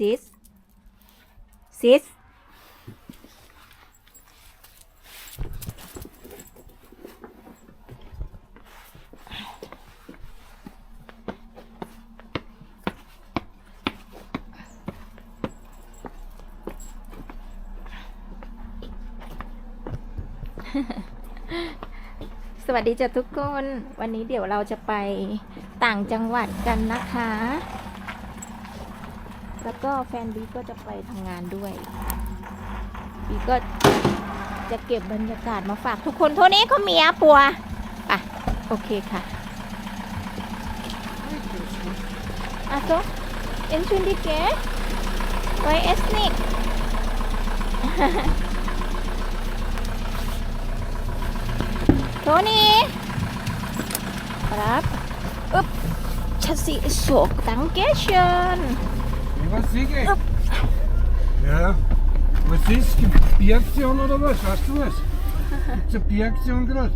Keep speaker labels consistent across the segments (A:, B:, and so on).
A: ซิสซิสสวัสดีจ้ะทุกคน วันนี้เดี๋ยวเราจะไปต่างจังหวัดกันนะคะ แล้วก็แฟนบีก็จะไปทำงานด้วย บีก็จะเก็บบรรยากาศมาฝากทุกคนโทนี้เขาเมียปัวอะโอเคค่ะอะโซเอ็นชุนดิเกไวเอสนิกโทนี่ครับอึ๊
B: was sehe ich? Ja. Was ist? Bieraktion oder was? Weißt du was? es eine Bieraktion gerade?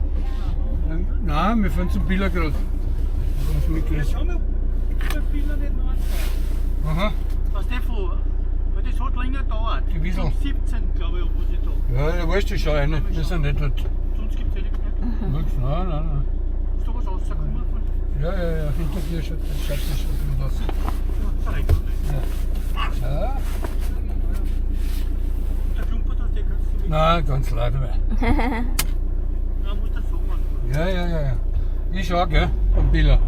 B: Nein, wir fahren zum Biller gerade. Was mit Ja,
C: schau mal, der Biller nicht anfahren.
B: Aha.
C: Was der vor? Das hat länger gedauert.
B: Gewissen.
C: 17, glaube ich, obwohl sie da.
B: Ja, da weißt du schon eine. Ne? Wir sind nicht dort.
C: Sonst gibt es ja nichts mehr.
B: Nichts, nein, nein, nein.
C: Ist da was rausgekommen?
B: Ja, ja, ja, hinter dir steht das
C: Schattenschutz.
B: Ja.
C: ja.
B: Nein, ganz leider mehr. ja, ja, ja, ja. Ich auch, gell, am Biller.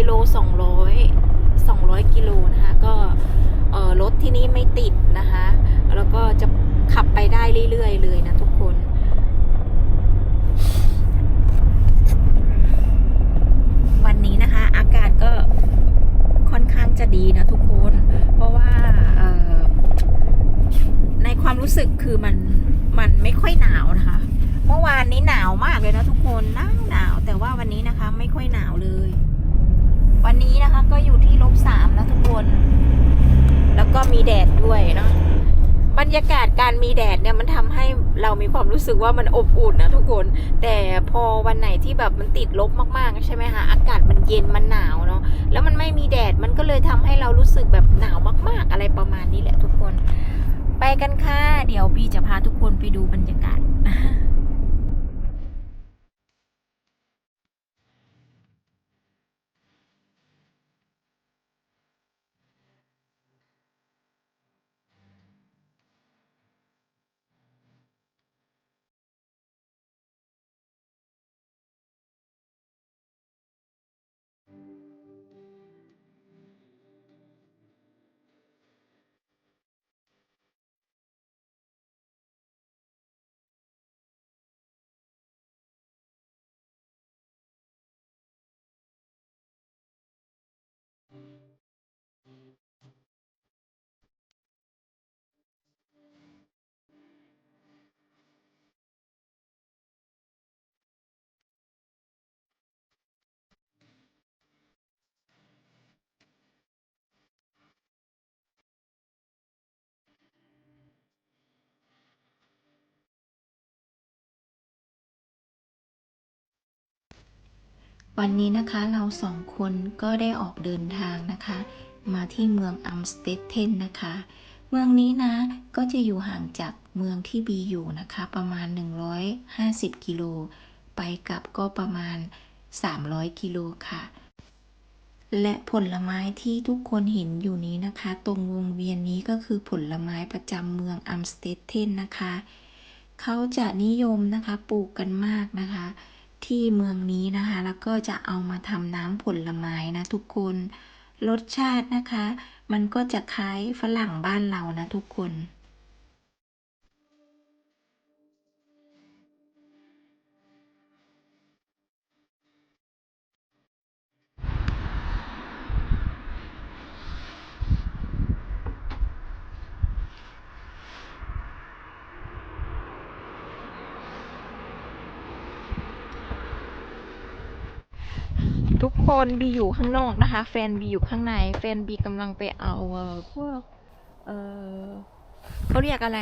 A: กิโล 200 200 กิโลนะคะก็รถที่นี่ไม่ติดนะคะแล้วก็จะขับไปได้เรื่อยๆเลยนะทุกคนวันนี้นะคะอากาศก็ค่อนข้างจะดีนะทุกคน เพราะว่าในความรู้สึกคือมันมันไม่ค่อยหนาวนะคะ เมื่อวานนี้หนาวมากเลยนะทุกคนหนาวหนาวแต่ว่าวันนี้นะคะไม่ค่อยหนาวเลย วันนี้นะคะก็อยู่ที่ลบสามนะทุกคน แล้วก็มีแดดด้วยเนาะบรรยากาศการมีแดดเนี่ยมันทำให้เรามีความรู้สึกว่ามันอบอุ่นนะทุกคน แต่พอวันไหนที่แบบมันติดลบมากๆใช่ไหมคะอากาศมันเย็นมันหนาวเนาะแล้วมันไม่มีแดดมันก็เลยทำให้เรารู้สึกแบบหนาวมากๆ อะไรประมาณนี้แหละทุกคน ไปกันค่ะเดี๋ยวบีจะพาทุกคนไปดูบรรยากาศ วันนี้นะคะเราสองคนก็ได้ออกเดินทางนะคะ มาที่เมืองอัมสเตเทนนะคะ เมืองนี้นะก็จะอยู่ห่างจากเมืองที่บีอยู่นะคะ ประมาณ 150 กิโล ไปกลับก็ประมาณ 300 กิโลค่ะ และผลไม้ที่ทุกคนเห็นอยู่นี้นะคะ ตรงวงเวียนนี้ก็คือผลไม้ประจำเมืองอัมสเตเทนนะคะ เขาจะนิยมนะคะปลูกกันมากนะคะ ที่เมืองนี้นะคะ แล้วก็จะเอามาทำน้ำผลไม้นะทุกคน รสชาตินะคะ มันก็จะคล้ายฝรั่งบ้านเรานะทุกคน ทุกคนบีอยู่ข้างนอกนะคะ แฟนบีอยู่ข้างใน แฟนบีกำลังไปเอาเอ่อพวกเออเขาเรียกอะไร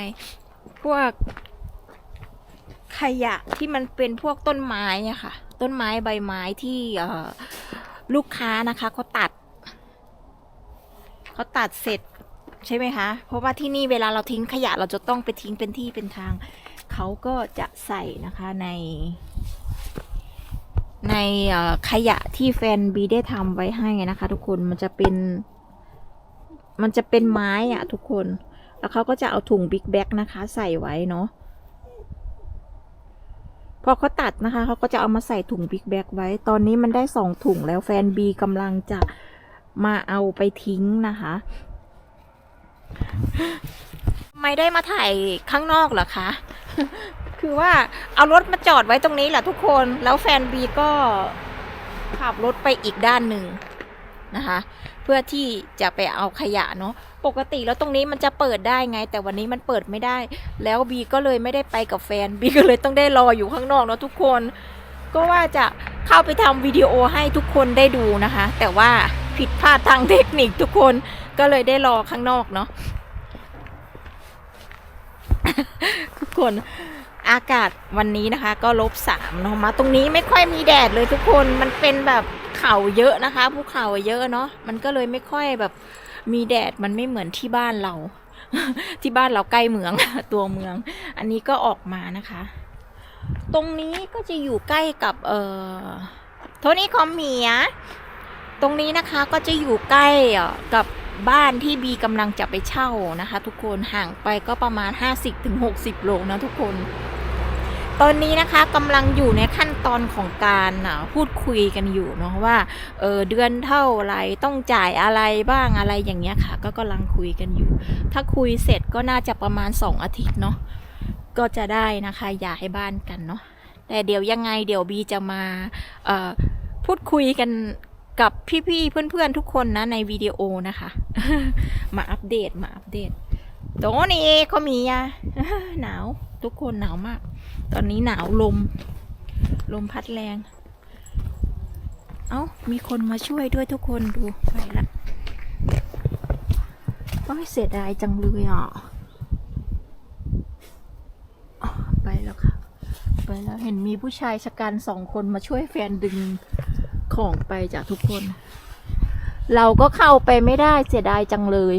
A: พวก ขยะที่มันเป็นพวกต้นไม้อะค่ะ ต้นไม้ใบไม้ที่เออลูกค้านะคะเขาตัดเขาตัดเสร็จใช่ไหมคะ เพราะว่าที่นี่เวลาเราทิ้งขยะเราจะต้องไปทิ้งเป็นที่เป็นทาง เขาก็จะใส่นะคะใน ขยะที่แฟนบีได้ทำไว้ให้นะคะ ทุกคนมันจะเป็น มันจะเป็นไม้อะทุกคน แล้วเขาก็จะเอาถุงบิ๊กแบ็กนะคะ ใส่ไว้เนาะพอเขาตัดนะคะเขาก็จะเอามาใส่ถุงบิ๊กแบ็กไว้ ตอนนี้มันได้สองถุงแล้วแฟนบีกำลังจะมาเอาไปทิ้งนะคะไม่ได้มาถ่ายข้างนอกเหรอคะ คือว่าเอารถมาจอดไว้ตรงนี้แหละทุกคนแล้วแฟนบีก็ขับรถไปอีกด้านหนึ่งนะคะ เพื่อที่จะไปเอาขยะเนาะปกติแล้วตรงนี้มันจะเปิดได้ไง แต่วันนี้มันเปิดไม่ได้ แล้วบีก็เลยไม่ได้ไปกับแฟนบีก็เลยต้องได้รออยู่ข้างนอกเนาะทุกคน ก็ว่าจะเข้าไปทำวิดีโอให้ทุกคนได้ดูนะคะ แต่ว่าผิดพลาดทางเทคนิคทุกคนก็เลยได้รอข้างนอกเนาะทุกคน อากาศวันนี้นะคะ ก็ลบสามเนาะมาตรงนี้ไม่ค่อยมีแดดเลยทุกคนมันเป็นแบบเขาเยอะนะคะภูเขาเยอะเนาะมันก็เลยไม่ค่อยแบบมีแดดมันไม่เหมือนที่บ้านเรา ที่บ้านเราใกล้เมืองตัวเมือง อันนี้ก็ออกมานะคะ ตรงนี้ก็จะอยู่ใกล้กับเอ่อโทนี่คอมเมียตรงนี้นะคะก็จะอยู่ใกล้กับบ้านที่บีกำลังจะไปเช่านะคะ ทุกคนห่างไปก็ประมาณ 50-60 โลนะทุกคน ตอนนี้นะคะกำลังอยู่ในขั้นตอนของการอะพูดคุยกันอยู่เนาะว่าเออเดือนเท่าไรต้องจ่ายอะไรบ้างอะไรอย่างเงี้ยค่ะ ก็กำลังคุยกันอยู่ ถ้าคุยเสร็จก็น่าจะประมาณ 2 อาทิตย์เนาะก็จะได้นะคะย้ายบ้านกันเนาะแต่เดี๋ยวยังไงเดี๋ยวบีจะมาเออพูดคุยกันกับพี่ๆเพื่อนๆทุกคนนะในวิดีโอนะคะ มาอัปเดตมาอัปเดตโดนี่เขามีอะหนาว ทุกคนหนาวมาก ตอนนี้หนาวลม ลมพัดแรง เอา้า มีคนมาช่วยด้วยทุกคนดูไปละโอ้ยเสียดายจังเลยอะไปแล้วค่ะ ไปแล้วเห็นมีผู้ชายชะกันสองคนมาช่วยแฟนดึงของไปจากทุกคน เราก็เข้าไปไม่ได้เสียดายจังเลย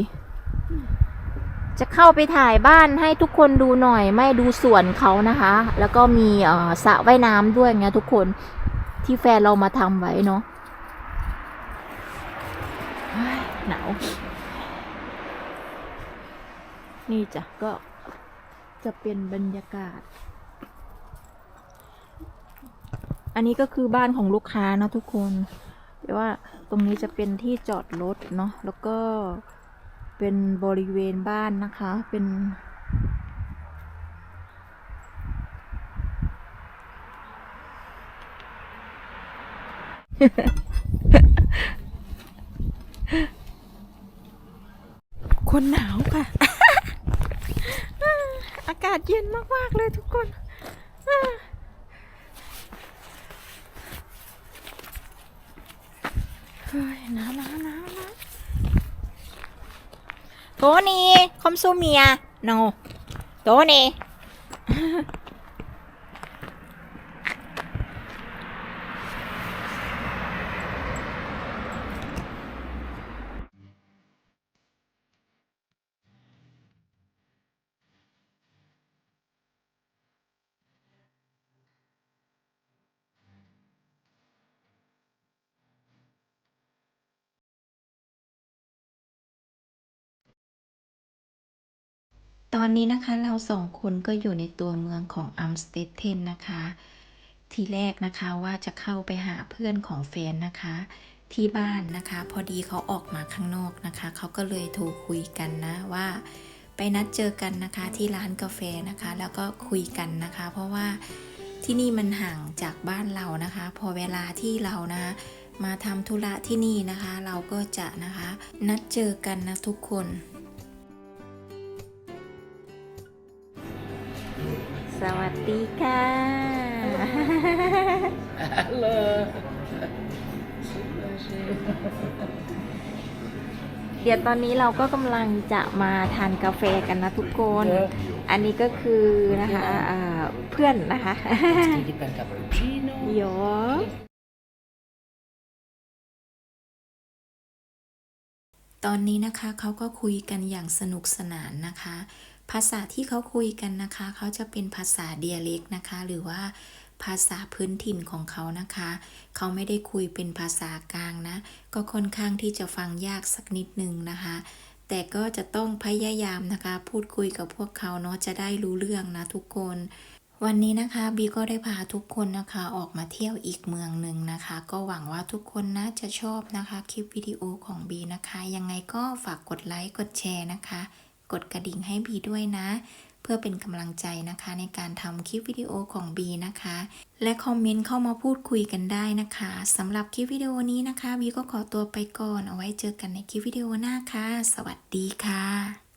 A: จะเข้าไปถ่ายบ้านให้ทุกคนดูหน่อย ไม่ดูสวนเขานะคะ แล้วก็มีสระว่ายน้ำด้วยไงทุกคนที่แฟนเรามาทำไว้เนาะหนาว นี่จ้ะก็จะเป็นบรรยากาศ อันนี้ก็คือบ้านของลูกค้านะทุกคนแต่ว่าตรงนี้จะเป็นที่จอดรถเนาะแล้วก็ เป็นบริเวณบ้านนะคะ เป็น คนหนาวค่ะ อากาศเย็นมาก ๆ เลยทุกคนเฮ้ยหนาวหนาวหนาวหนาว โทนี่คอมซูเมียโนโทนี่ ตอนนี้นะคะเราสองคนก็อยู่ในตัวเมืองของอัมสเตเทนนะคะ
D: ทีแรกนะคะว่าจะเข้าไปหาเพื่อนของแฟนนะคะ ที่บ้านนะคะ พอดีเขาออกมาข้างนอกนะคะ เขาก็เลยโทรคุยกันนะว่า ไปนัดเจอกันนะคะที่ร้านกาแฟนะคะ แล้วก็คุยกันนะคะ เพราะว่าที่นี่มันห่างจากบ้านเรานะคะ พอเวลาที่เรานะมาทำธุระที่นี่นะคะ เราก็จะนะคะ นัดเจอกันนะทุกคน สวัสดีค่ะเดี๋ยวตอนนี้เราก็กำลังจะมาทานกาแฟกันนะทุกคน อันนี้ก็คือนะคะอ่าเพื่อนนะคะ
A: Scrivi per cappuccino.
D: เดี๋ยวตอนนี้นะคะเขาก็คุยกันอย่างสนุกสนานนะคะ ภาษาที่เขาคุยกันนะคะ เขาจะเป็นภาษาเดียเล็กนะคะ หรือว่าภาษาพื้นถิ่นของเขานะคะ เขาไม่ได้คุยเป็นภาษากลางนะ ก็ค่อนข้างที่จะฟังยากสักนิดนึงนะคะ แต่ก็จะต้องพยายามนะคะ พูดคุยกับพวกเขาเนาะ จะได้รู้เรื่องนะทุกคน วันนี้นะคะบีก็ได้พาทุกคนนะคะออกมาเที่ยวอีกเมืองหนึ่งนะคะ ก็หวังว่าทุกคนนะจะชอบนะคะคลิปวิดีโอของบีนะคะ ยังไงก็ฝากกดไลค์ กดแชร์นะคะ กดกระดิ่งให้บีด้วยนะ เพื่อเป็นกำลังใจนะคะในการทำคลิปวิดีโอของบีนะคะ และคอมเมนต์เข้ามาพูดคุยกันได้นะคะสำหรับคลิปวิดีโอนี้นะคะบีก็ขอตัวไปก่อนเอาไว้เจอกันในคลิปวิดีโอหน้าค่ะ สวัสดีค่ะ